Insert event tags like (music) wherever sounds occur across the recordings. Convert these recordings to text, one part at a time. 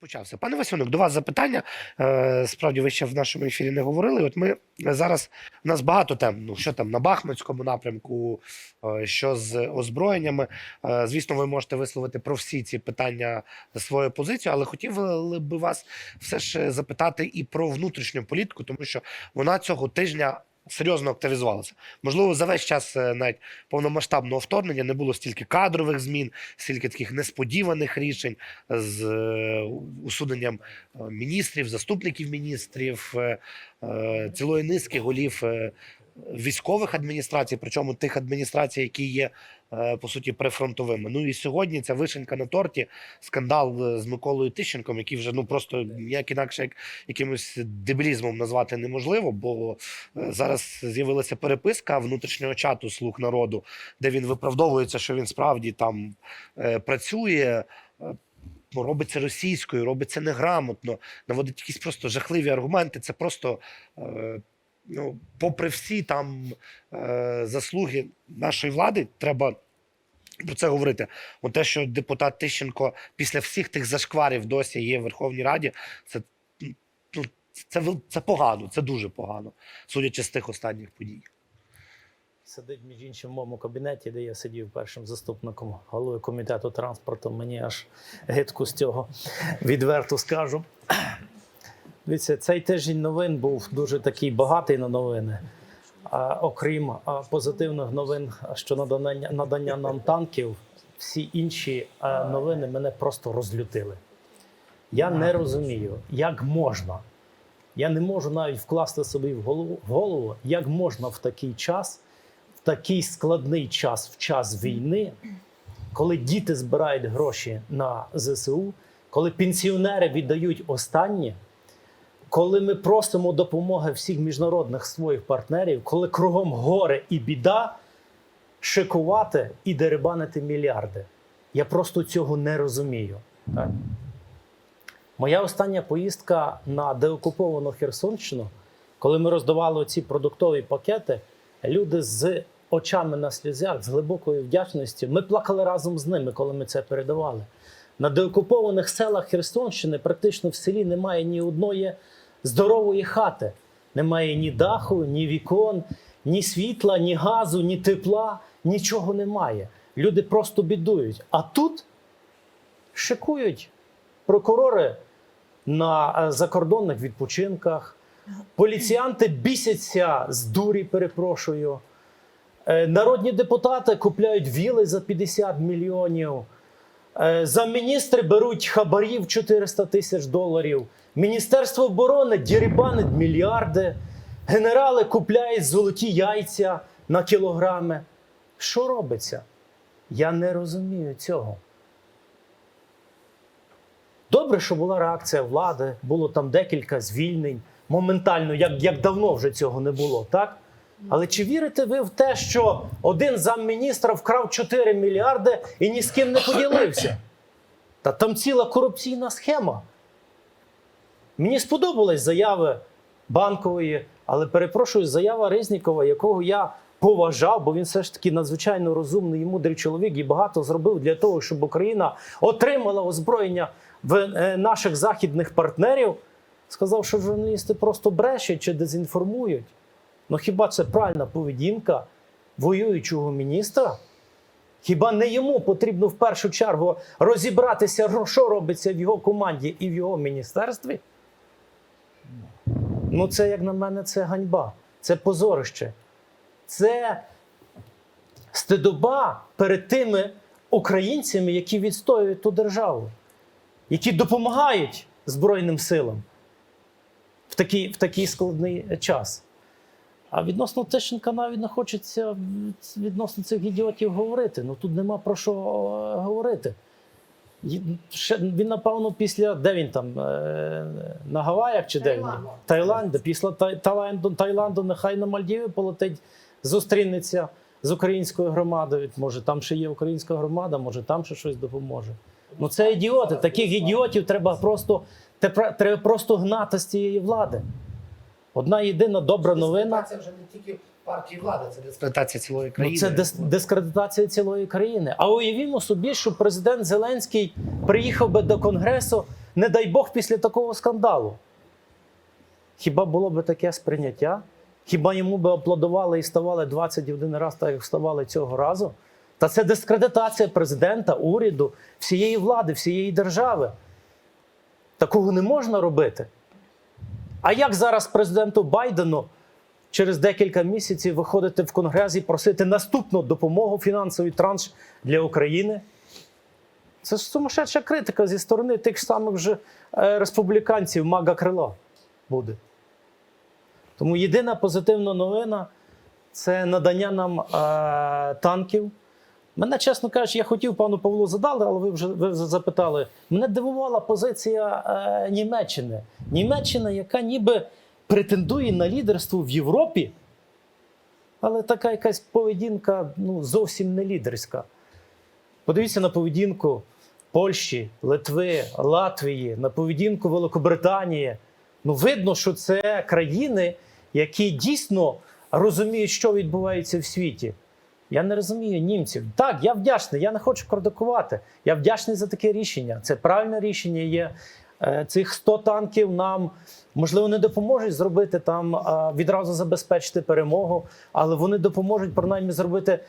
Почався. Пане Васюник, до вас запитання. Е, Справді, ви ще в нашому ефірі не говорили. От ми зараз у нас багато тем. Ну що там на Бахмутському напрямку, е, що з озброєннями. Е, Звісно, ви можете висловити про всі ці питання свою позицію, але хотів би вас все ж запитати і про внутрішню політику, тому що вона цього тижня. Серйозно активізувалася. Можливо, за весь час е, навіть повномасштабного вторгнення не було стільки кадрових змін, стільки таких несподіваних рішень з е, усуненням е, міністрів, заступників міністрів, цілої низки голів військових адміністрацій, причому тих адміністрацій, які є е, по суті прифронтовими. Ну і сьогодні ця вишенька на торті, скандал е, з Миколою Тищенком, який вже ну просто ніяк інакше як якимось дебілізмом назвати неможливо, бо е, зараз з'явилася переписка внутрішнього чату слуг народу, де він виправдовується, що він справді там працює. ну, робить це російською, робить це неграмотно, наводить якісь просто жахливі аргументи. Це просто, е, ну, попри всі там е, заслуги нашої влади, треба про це говорити. От те, що депутат Тищенко після всіх тих зашкварів досі є в Верховній Раді, це, ну, це, це погано, це дуже погано, судячи з тих останніх подій. Сидить між іншим в моєму кабінеті, де я сидів першим заступником голови комітету транспорту. Мені аж гидко з цього відверто скажу. Дивіться, цей тиждень новин був дуже такий багатий на новини. А, окрім а, позитивних новин що надання, надання нам танків, всі інші а, новини мене просто розлютили. Я не розумію, як можна. Я не можу навіть вкласти собі в голову, в голову, як можна в такий час, в такий складний час, в час війни, коли діти збирають гроші на ЗСУ, коли пенсіонери віддають останнє, коли ми просимо допомоги всіх міжнародних своїх партнерів, коли кругом горе і біда, шикувати і дерибанити мільярди. Я просто цього не розумію. Так? Моя остання поїздка на деокуповану Херсонщину, коли ми роздавали ці продуктові пакети, люди з очами на сльозях, з глибокою вдячністю, ми плакали разом з ними, коли ми це передавали. На деокупованих селах Херсонщини практично в селі немає ні одної здорової хати. Немає ні даху, ні вікон, ні світла, ні газу, ні тепла, нічого немає. Люди просто бідують. А тут шикують прокурори на е, закордонних відпочинках, поліціянти бісяться з дурі, перепрошую. Е, Народні депутати купляють віли за 50 мільйонів. Е, За міністри беруть хабарів 400 тисяч доларів. Міністерство оборони дірібанить мільярди. Генерали купляють золоті яйця на кілограми. Що робиться? Я не розумію цього. Добре, що була реакція влади, було там декілька звільнень моментально, як, як давно вже цього не було, так? Але чи вірите ви в те, що один замміністра вкрав 4 мільярди і ні з ким не поділився? Та там ціла корупційна схема. Мені сподобались заяви банкової, але перепрошую, заява Резнікова, якого я поважав, бо він все ж таки надзвичайно розумний і мудрий чоловік і багато зробив для того, щоб Україна отримала озброєння в е, наших західних партнерів. Сказав, що журналісти просто брешуть чи дезінформують. Ну хіба це правильна поведінка воюючого міністра? Хіба не йому потрібно в першу чергу розібратися, що робиться в його команді і в його міністерстві? Ну, це, як на мене, це ганьба, це позорище. Це стидоба перед тими українцями, які відстоюють ту державу, які допомагають Збройним силам в такий, в такий складний час. А відносно Тищенка навіть не хочеться відносно цих ідіотів говорити. Ну тут нема про що е, говорити. Він, напевно, після де він там? е, На Гаваях чи де він? Таїланді. Після Таїланду, Таїланду нехай на Мальдіви полетить, зустрінеться з українською громадою. Може, там ще є українська громада, може там ще щось допоможе. Ну це ідіоти. Таких ідіотів треба просто, треба просто гнати з цієї влади. Одна єдина добра новина. Це вже не тільки партії влади, це дискредитація цілої країни. Ну, це дис- дискредитація цілої країни. А уявімо собі, що президент Зеленський приїхав би до Конгресу, Не дай Бог після такого скандалу. Хіба було б таке сприйняття? Хіба йому би аплодували і ставали 21 раз, так як вставали цього разу? Та це дискредитація президента, уряду, всієї влади, всієї держави. Такого не можна робити. А як зараз президенту Байдену через декілька місяців виходити в Конгрес і просити наступну допомогу, фінансовий транш для України? Це ж сумасшедша критика зі сторони тих самих же е, республіканців мага крила буде. Тому єдина позитивна новина це надання нам е, танків. Мене, чесно кажучи, я хотів пану Павлу задали, але ви вже ви запитали. Мене дивувала позиція е, Німеччини. Німеччина, яка ніби претендує на лідерство в Європі, але така якась поведінка ну, зовсім не лідерська. Подивіться на поведінку Польщі, Литви, Латвії, на поведінку Великобританії. Ну, видно, що це країни, які дійсно розуміють, що відбувається в світі. Я не розумію німців. Так, я вдячний, я не хочу продукувати. Я вдячний за таке рішення. Це правильне рішення є. Е, Цих 100 танків нам можливо не допоможуть зробити там відразу забезпечити перемогу, але вони допоможуть принаймні зробити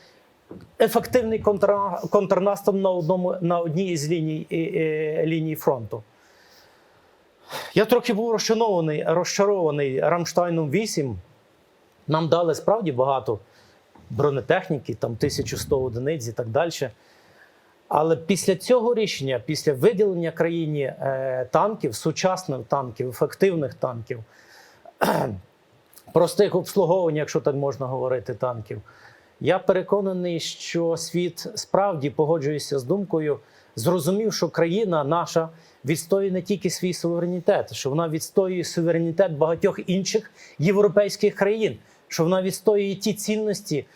ефективний контра... контрнаступ на одному на одній із ліній, е, е, ліній фронту. Я трохи був розчарований, розчарований Рамштайном 8. Нам дали справді багато бронетехніки, там 1100 одиниць і так далі. Але після цього рішення, після виділення країні е, танків, сучасних танків, ефективних танків, (clears throat) простих обслуговування, якщо так можна говорити, танків, я переконаний, що світ справді погоджується з думкою, зрозумів, що країна наша відстоює не тільки свій суверенітет, що вона відстоює суверенітет багатьох інших європейських країн, що вона відстоює ті цінності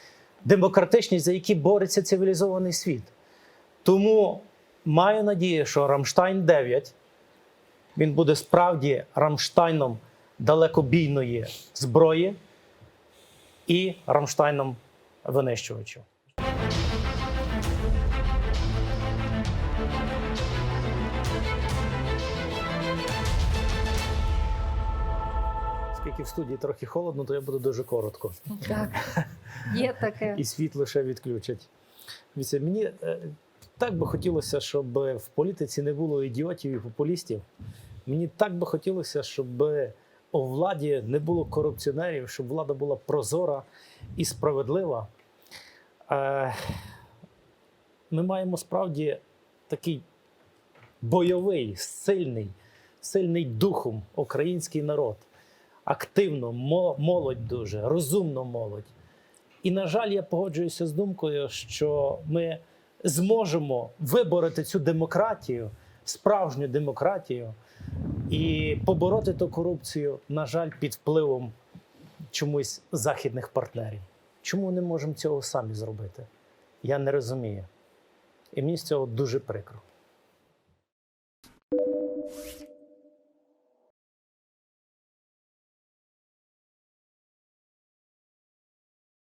демократичні, за які бореться цивілізований світ. Тому маю надію, що Рамштайн 9 він буде справді Рамштайном далекобійної зброї і Рамштайном винищувачів. Оскільки в студії трохи холодно, то я буду дуже коротко. Так, (laughs) є таке. І світ лише відключать. Мені е, так би хотілося, щоб в політиці не було ідіотів і популістів. Мені так би хотілося, щоб у владі не було корупціонерів, щоб влада була прозора і справедлива. Е, Ми маємо справді такий бойовий, сильний, сильний духом український народ. Активно, молодь дуже, розумно молодь. І, на жаль, я погоджуюся з думкою, що ми зможемо вибороти цю демократію, справжню демократію, і побороти ту корупцію, на жаль, під впливом чомусь західних партнерів. Чому не можемо цього самі зробити? Я не розумію. І мені з цього дуже прикро.